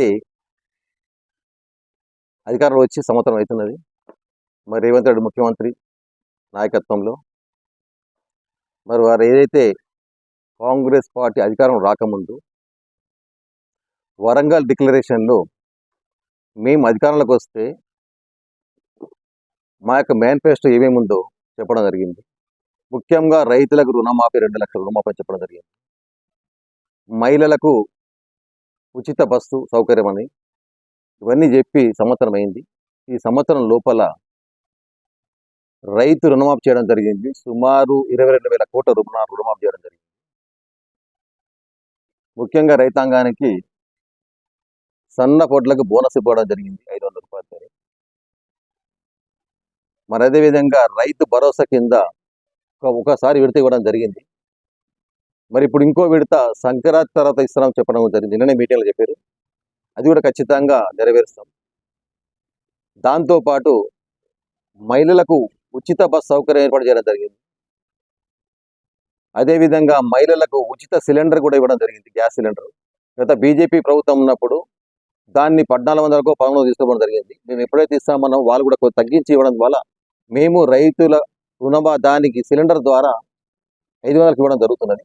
Party అధికారంలో వచ్చి సంవత్సరం అవుతున్నది. మరి రేవంత్ రెడ్డి ముఖ్యమంత్రి నాయకత్వంలో. మరి వారు ఏదైతే కాంగ్రెస్ పార్టీ అధికారం రాకముందు వరంగల్ డిక్లరేషన్లో మేము అధికారంలోకి వస్తే మా యొక్క మేనిఫెస్టో ఏమేమి ఉందో చెప్పడం జరిగింది. ముఖ్యంగా రైతులకు రుణమాఫీ రెండు లక్షల రుణమాఫీ చెప్పడం జరిగింది. మహిళలకు ఉచిత బస్సు సౌకర్యం అని ఇవన్నీ చెప్పి సంవత్సరం అయింది. ఈ సంవత్సరం లోపల రైతు రుణమాఫీ చేయడం జరిగింది. సుమారు ఇరవై రెండు వేల కోట్ల రుణ రుణమాఫీ చేయడం జరిగింది. ముఖ్యంగా రైతాంగానికి సన్న కోట్లకు బోనస్ ఇవ్వడం జరిగింది ఐదు వందల రూపాయలు మరి అదేవిధంగా రైతు భరోసా కింద ఒక- ఒకసారి విడత ఇవ్వడం జరిగింది. మరి ఇప్పుడు ఇంకో విడత సంక్రాంతి తర్వాత ఇస్తున్నాం చెప్పడం జరిగింది. నిన్ననే మీటింగ్లో చెప్పారు. అది కూడా ఖచ్చితంగా నెరవేరుస్తాం. దాంతోపాటు మహిళలకు ఉచిత బస్ సౌకర్యం ఏర్పాటు చేయడం జరిగింది. అదేవిధంగా మహిళలకు ఉచిత సిలిండర్ కూడా ఇవ్వడం జరిగింది. Gas cylinder. గత బీజేపీ ప్రభుత్వం ఉన్నప్పుడు దాన్ని పద్నాలుగు వందలకు పదమూడు తీసుకోవడం జరిగింది. మేము ఎప్పుడైతే ఇస్తామన్నా వాళ్ళు కూడా తగ్గించి ఇవ్వడం వల్ల మేము రైతుల రుణమా దానికి సిలిండర్ ద్వారా ఐదు వందలకు ఇవ్వడం జరుగుతున్నది.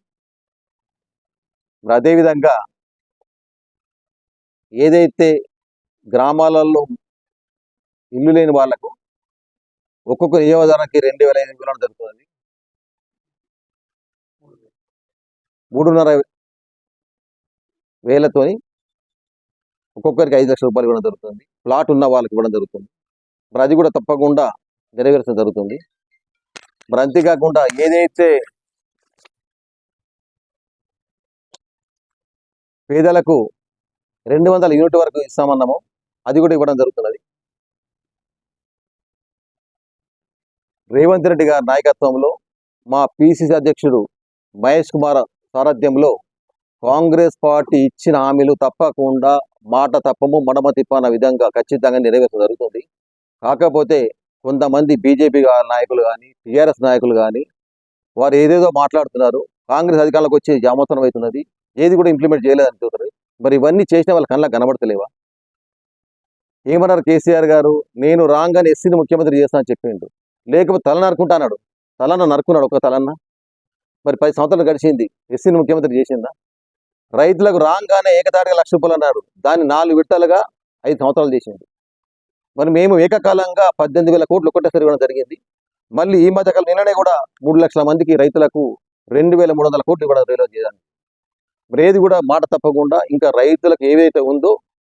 మరి అదేవిధంగా ఏదైతే గ్రామాలలో ఇల్లు లేని వాళ్ళకు ఒక్కొక్క నియోజకవర్గానికి రెండు వేల ఐదు ఇవ్వడం జరుగుతుంది. మూడున్నర వేలతోని ఒక్కొక్కరికి ఐదు లక్షల రూపాయలు ఇవ్వడం జరుగుతుంది. ప్లాట్ ఉన్న వాళ్ళకి ఇవ్వడం జరుగుతుంది. మరి అది కూడా తప్పకుండా నెరవేర్చడం జరుగుతుంది. మరి అంతేకాకుండా ఏదైతే పేదలకు రెండు వందల యూనిట్ వరకు ఇస్తామన్నాము. అది కూడా ఇవ్వడం జరుగుతున్నది. రేవంత్ రెడ్డి గారి నాయకత్వంలో మా పిసిసి అధ్యక్షుడు మహేష్ కుమార్ సారథ్యంలో కాంగ్రెస్ పార్టీ ఇచ్చిన హామీలు తప్పకుండా మాట తప్పము మడమ తిప్పన్న విధంగా ఖచ్చితంగా నెరవేర్చడం జరుగుతుంది. కాకపోతే కొంతమంది బీజేపీ నాయకులు కానీ టీఆర్ఎస్ నాయకులు కానీ వారు ఏదేదో మాట్లాడుతున్నారు. కాంగ్రెస్ అధికారంలోకి వచ్చి జామోత్సవం అవుతున్నది. ఏది కూడా ఇంప్లిమెంట్ చేయలేదని చూస్తారు మరి ఇవన్నీ చేసిన వాళ్ళ కళ్ళ కనబడతలేవా? ఏమన్నారు కేసీఆర్ గారు? నేను రాగానే ఎస్సీని ముఖ్యమంత్రి చేస్తానని చెప్పిండు. లేకపోతే తల నరుకుంటాన్నాడు తలన్న నరుకున్నాడు ఒక తలన్న? మరి పది సంవత్సరాలు గడిచింది. ఎస్సీని ముఖ్యమంత్రి చేసిందా? రైతులకు రాగానే ఏకతాటిగా లక్ష రూపాయలు అన్నాడు దాన్ని నాలుగు విడతలుగా ఐదు సంవత్సరాలు చేసింది మరి మేము ఏకకాలంగా పద్దెనిమిది వేల కోట్లు ఒకటేసారి ఇవ్వడం జరిగింది. మళ్ళీ ఈ మధ్యకాలం నిన్ననే కూడా మూడు లక్షల మందికి రైతులకు రెండు వేల మూడు వందల కోట్లు ఇవ్వడం రిలీజ్ చేయాలి మరి ఏది కూడా మాట తప్పకుండా ఇంకా రైతులకు ఏదైతే ఉందో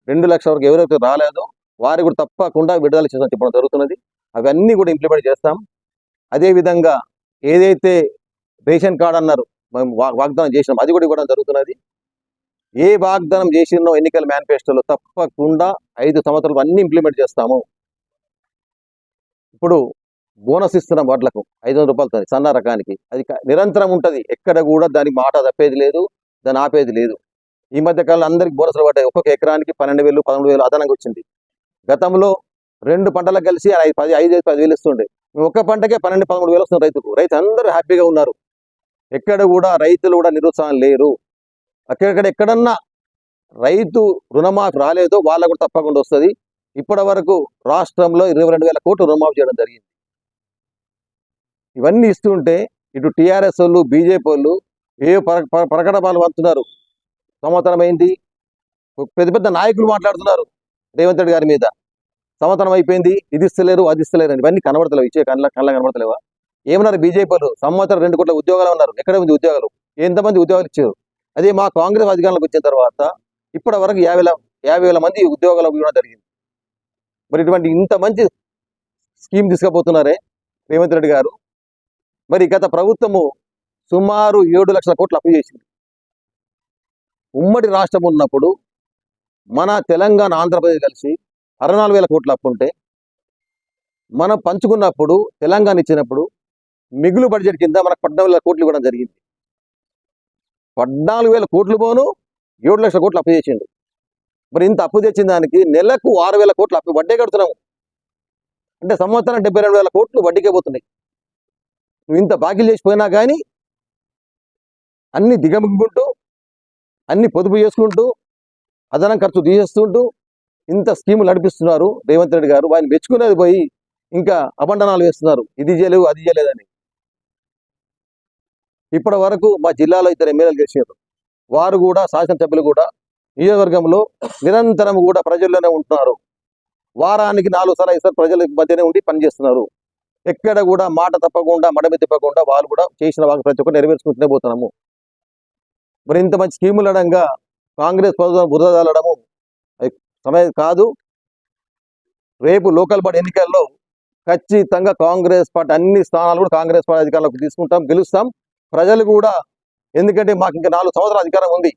రెండు లక్షల వరకు ఎవరైతే రాలేదో వారికి కూడా తప్పకుండా విడుదల చేసిన చెప్పడం జరుగుతున్నది. అవన్నీ కూడా ఇంప్లిమెంట్ చేస్తాం. అదేవిధంగా ఏదైతే రేషన్ కార్డు అన్నారు మేము వాగ్దానం చేసినాం అది కూడా ఇవ్వడం జరుగుతున్నది. ఏ వాగ్దానం చేసినో ఎన్నికల మేనిఫెస్టోలో తప్పకుండా ఐదు సంవత్సరాలు అన్ని ఇంప్లిమెంట్ చేస్తాము. ఇప్పుడు బోనస్ ఇస్తున్నాం వడ్లకు ఐదు వందల రూపాయలతో సన్న రకానికి. అది నిరంతరం ఉంటుంది. ఎక్కడ కూడా దానికి మాట తప్పేది లేదు దాన్ని ఆపేది లేదు. ఈ మధ్య కాలంలో అందరికి బోనస్లు పడ్డాయి. ఒక్కొక్క ఎకరానికి పన్నెండు వేలు పదమూడు వేలు అదనంగా వచ్చింది. గతంలో రెండు పంటలకు కలిసి ఐదు పది ఐదు ఐదు పది వేలు ఇస్తుండే. ఒక్క పంటకే పన్నెండు పదమూడు వేలు వస్తుంది రైతుకు. రైతు అందరూ హ్యాపీగా ఉన్నారు. ఎక్కడ కూడా రైతులు కూడా నిరుత్సాహం లేరు. అక్కడక్కడ ఎక్కడన్నా రైతు రుణమాఫీ రాలేదో వాళ్ళకు కూడా తప్పకుండా వస్తుంది. ఇప్పటి వరకు రాష్ట్రంలో ఇరవై రెండు వేల కోట్లు రుణమాఫీ చేయడం జరిగింది. ఇవన్నీ ఇస్తుంటే ఇటు టీఆర్ఎస్ వాళ్ళు బీజేపీ వాళ్ళు ఏ పర ప్రకటనలు పంచుతున్నారు సంవత్సరం అయింది. పెద్ద పెద్ద నాయకులు మాట్లాడుతున్నారు రేవంత్ రెడ్డి గారి మీద. సంవత్సరం అయిపోయింది. ఇది ఇస్తలేరు అది ఇస్తలేరు అని ఇవన్నీ కనబడతలేవు. ఇచ్చే కళ్ళ కళ్ళ కనబడతలేవా? ఏమన్నారు బీజేపీ వాళ్ళు? సంవత్సరం రెండు కోట్ల ఉద్యోగాలు ఉన్నారు ఎక్కడ ఉంది ఉద్యోగాలు? ఎంతమంది ఉద్యోగాలు ఇచ్చారు? అదే మా కాంగ్రెస్ అధికారంలోకి వచ్చిన తర్వాత ఇప్పటి వరకు యాభై యాభై వేల మంది ఉద్యోగాలు ఇవ్వడం జరిగింది. మరి ఇటువంటి ఇంత మంచి స్కీమ్ తీసుకుపోతున్నారే రేవంత్ రెడ్డి గారు. మరి గత ప్రభుత్వము సుమారు ఏడు లక్షల కోట్లు అప్పు చేసింది. ఉమ్మడి రాష్ట్రం ఉన్నప్పుడు మన తెలంగాణ ఆంధ్రప్రదేశ్ కలిసి అరవై నాలుగు వేల కోట్లు అప్పు ఉంటే మనం పంచుకున్నప్పుడు తెలంగాణ ఇచ్చినప్పుడు మిగులు బడ్జెట్ కింద మనకు పద్నాలుగు వేల కోట్లు ఇవ్వడం జరిగింది. పద్నాలుగు వేల కోట్లు పోను ఏడు లక్షల కోట్లు అప్పు చేసిండు. మరి ఇంత అప్పు తెచ్చిన దానికి నెలకు ఆరు వేల కోట్లు అప్పు వడ్డీ కడుతున్నాము. అంటే సంవత్సరం డెబ్బై రెండు వేల కోట్లు వడ్డీకే పోతున్నాయి. నువ్వు ఇంత బాకీలు చేసిపోయినా కానీ అన్ని దిగమింగుకుంటూ అన్ని పొదుపు చేసుకుంటూ అదనం ఖర్చు తీసేస్తుంటూ ఇంత స్కీములు నడిపిస్తున్నారు రేవంత్ రెడ్డి గారు. వారిని మెచ్చుకునేది పోయి ఇంకా అబండనాలు వేస్తున్నారు. ఇది చేయలేవు అది చేయలేదని. ఇప్పటి వరకు మా జిల్లాలో ఇద్దరు ఎమ్మెల్యేలు గెలిచారు. వారు కూడా శాసనసభ్యులు కూడా నియోజకవర్గంలో నిరంతరం కూడా ప్రజల్లోనే ఉంటున్నారు. వారానికి నాలుగు సార్లు ఐదు సార్లు ప్రజల మధ్యనే ఉండి పనిచేస్తున్నారు. ఎక్కడ కూడా మాట తప్పకుండా మడమి తిప్పకుండా వాళ్ళు కూడా చేసిన వాళ్ళు ప్రతి ఒక్కరు నెరవేర్చుకుంటూనే పోతున్నాము. మరి ఇంత మంచి స్కీములు అనగా కాంగ్రెస్ ప్రభుత్వం బురదలడము సమయం కాదు. రేపు లోకల్ పార్టీ ఎన్నికల్లో ఖచ్చితంగా కాంగ్రెస్ పార్టీ అన్ని స్థానాలు కూడా కాంగ్రెస్ పార్టీ అధికారంలోకి తీసుకుంటాం గెలుస్తాం. ప్రజలు కూడా ఎందుకంటే మాకు ఇంకా నాలుగు సంవత్సరాల అధికారం ఉంది.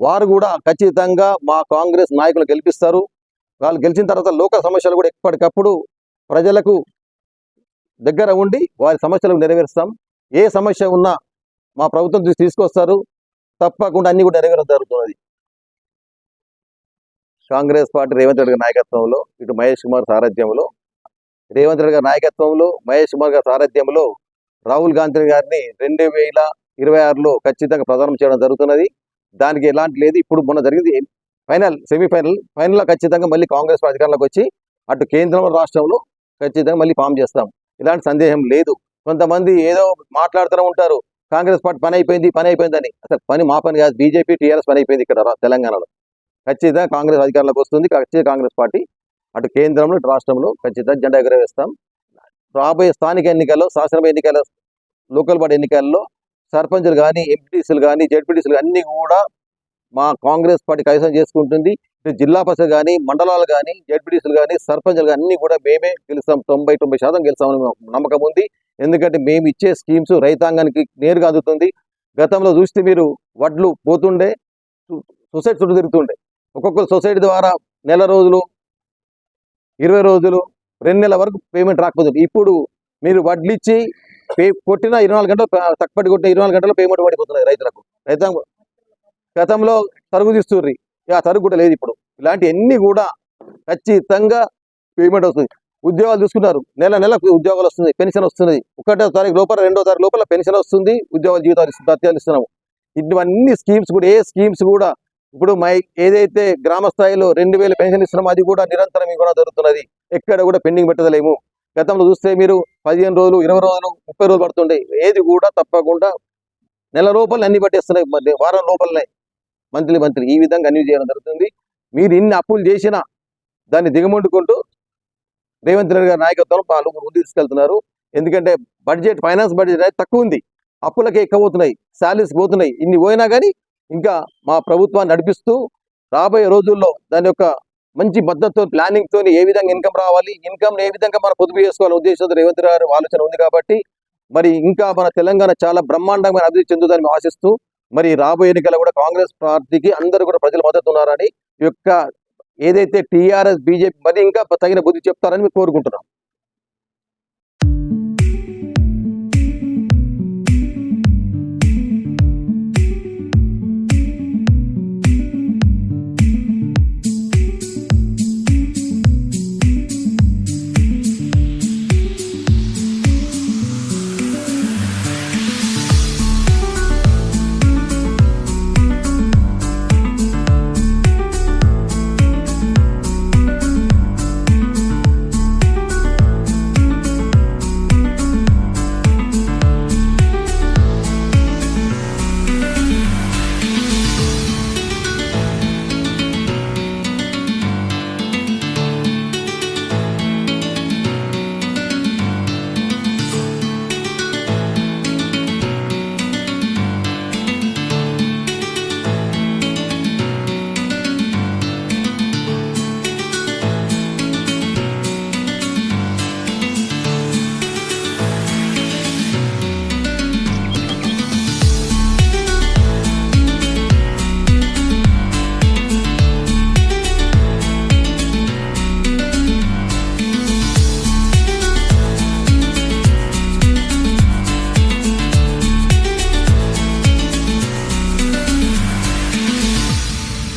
వారు కూడా ఖచ్చితంగా మా కాంగ్రెస్ నాయకులు గెలిపిస్తారు. వాళ్ళు గెలిచిన తర్వాత లోకల్ సమస్యలు కూడా ఎప్పటికప్పుడు ప్రజలకు దగ్గర ఉండి వారి సమస్యలకు నెరవేరుస్తాం. ఏ సమస్య ఉన్నా మా ప్రభుత్వం చూసి తీసుకొస్తారు. తప్పకుండా అన్ని కూడా నెరవేరడం జరుగుతున్నది. కాంగ్రెస్ పార్టీ రేవంత్ రెడ్డి గారి నాయకత్వంలో ఇటు మహేష్ కుమార్ సారథ్యంలో రేవంత్ రెడ్డి గారి నాయకత్వంలో మహేష్ కుమార్ గారి సారథ్యంలో రాహుల్ గాంధీ గారిని రెండు వేల ఇరవై ఆరులో ఖచ్చితంగా ప్రదానం చేయడం జరుగుతున్నది. దానికి ఎలాంటి లేదు. ఇప్పుడు మొన్న జరిగింది ఫైనల్ సెమీఫైనల్ ఫైనల్లో ఖచ్చితంగా మళ్ళీ కాంగ్రెస్ పార్టీ అధికారంలోకి వచ్చి అటు కేంద్రంలో రాష్ట్రంలో ఖచ్చితంగా మళ్ళీ ఫామ్ చేస్తాం. ఇలాంటి సందేహం లేదు. కొంతమంది ఏదో మాట్లాడుతూనే ఉంటారు. కాంగ్రెస్ పార్టీ పని అయిపోయింది పని అయిపోయిందని. అసలు పని మా పని కాదు. బీజేపీ టీఆర్ఎస్ పని అయిపోయింది ఇక్కడ తెలంగాణలో. ఖచ్చితంగా కాంగ్రెస్ అధికారంలోకి వస్తుంది. ఖచ్చితంగా కాంగ్రెస్ పార్టీ అటు కేంద్రంలో ఇటు రాష్ట్రంలో ఖచ్చితంగా జెండా ఎగురవేస్తాం. రాబోయే స్థానిక ఎన్నికల్లో శాసనసభ ఎన్నికల లోకల్ బాడీ ఎన్నికల్లో సర్పంచులు కానీ ఎంపీటీసీలు కానీ జెడ్పీటీసీలు అన్ని కూడా మా కాంగ్రెస్ పార్టీ కైసం చేసుకుంటుంది. జిల్లా పరిషత్ కానీ మండలాలు కానీ జడ్పీటీసీలు కానీ సర్పంచ్లు కానీ అన్ని కూడా మేమే గెలుస్తాం. తొంభై తొంభై శాతం గెలుస్తామని నమ్మకం ఉంది. ఎందుకంటే మేము ఇచ్చే స్కీమ్స్ రైతాంగానికి నేరుగా అందుతుంది. గతంలో చూస్తే మీరు వడ్లు పోతుండే సు- సొసైటీ చుట్టూ తిరుగుతుండే. ఒక్కొక్క సొసైటీ ద్వారా నెల రోజులు ఇరవై రోజులు రెండు నెలల వరకు పేమెంట్ రాకపోతుంది. ఇప్పుడు మీరు వడ్లు ఇచ్చి పే కొట్టిన ఇరవై నాలుగు గంటలు తక్కువ కొట్టిన ఇరవై నాలుగు గంటల్లో పేమెంట్ పడిపోతున్నాయి రైతులకు. రైతాంగ గతంలో తరుగు తీస్తుర్రి. ఆ తరుగు కూడా లేదు ఇప్పుడు. ఇలాంటి అన్ని కూడా ఖచ్చితంగా పేమెంట్ వస్తుంది. ఉద్యోగాలు చూసుకున్నారు. నెల నెలకు ఉద్యోగాలు వస్తుంది పెన్షన్ వస్తుంది. ఒకటో తారీఖు లోపల రెండో తారీఖు లోపల పెన్షన్ వస్తుంది ఉద్యోగాల జీవితాలు భత్యాలు ఇస్తున్నాము ఇవన్నీ స్కీమ్స్ కూడా ఏ స్కీమ్స్ కూడా ఇప్పుడు మై ఏదైతే గ్రామ స్థాయిలో రెండు వేలు పెన్షన్ ఇస్తున్నామో అది కూడా నిరంతరం కూడా జరుగుతున్నది. ఎక్కడ కూడా పెండింగ్ పెట్టదలేము గతంలో చూస్తే మీరు పదిహేను రోజులు ఇరవై రోజులు ముప్పై రోజులు పడుతుండే. ఏది కూడా తప్పకుండా నెల లోపల అన్ని పట్టేస్తున్నాయి. మరి వారం లోపలనే. మంత్లీ మంత్లీ ఈ విధంగా అన్ని చేయడం జరుగుతుంది. మీరు ఇన్ని అప్పులు చేసినా దాన్ని దిగమండుకుంటూ రేవంత్ రెడ్డి గారి నాయకత్వంలో వాళ్ళు ముందు తీసుకెళ్తున్నారు. ఎందుకంటే బడ్జెట్ ఫైనాన్స్ బడ్జెట్ అనేది తక్కువ ఉంది. అప్పులకే ఎక్కువ పోతున్నాయి శాలరీస్ పోతున్నాయి. ఇన్ని పోయినా కానీ ఇంకా మా ప్రభుత్వాన్ని నడిపిస్తూ రాబోయే రోజుల్లో దాని యొక్క మంచి మద్దతు ప్లానింగ్ తోని ఏ విధంగా ఇన్కమ్ రావాలి ఇన్కమ్ ఏ విధంగా మనం పొదుపు చేసుకోవాలి ఉద్దేశంతో రేవంత్ గారి ఆలోచన ఉంది కాబట్టి మరి ఇంకా మన తెలంగాణ చాలా బ్రహ్మాండంగా అభివృద్ధి చెందుదని ఆశిస్తూ మరి రాబోయే ఎన్నికల్లో కూడా కాంగ్రెస్ పార్టీకి అందరూ కూడా ప్రజలు మద్దతు ఉన్నారని ఈ యొక్క ఏదైతే టీఆర్ఎస్ బీజేపీ మరి ఇంకా తగిన బుద్ధి చెప్తారని మేము కోరుకుంటున్నాం.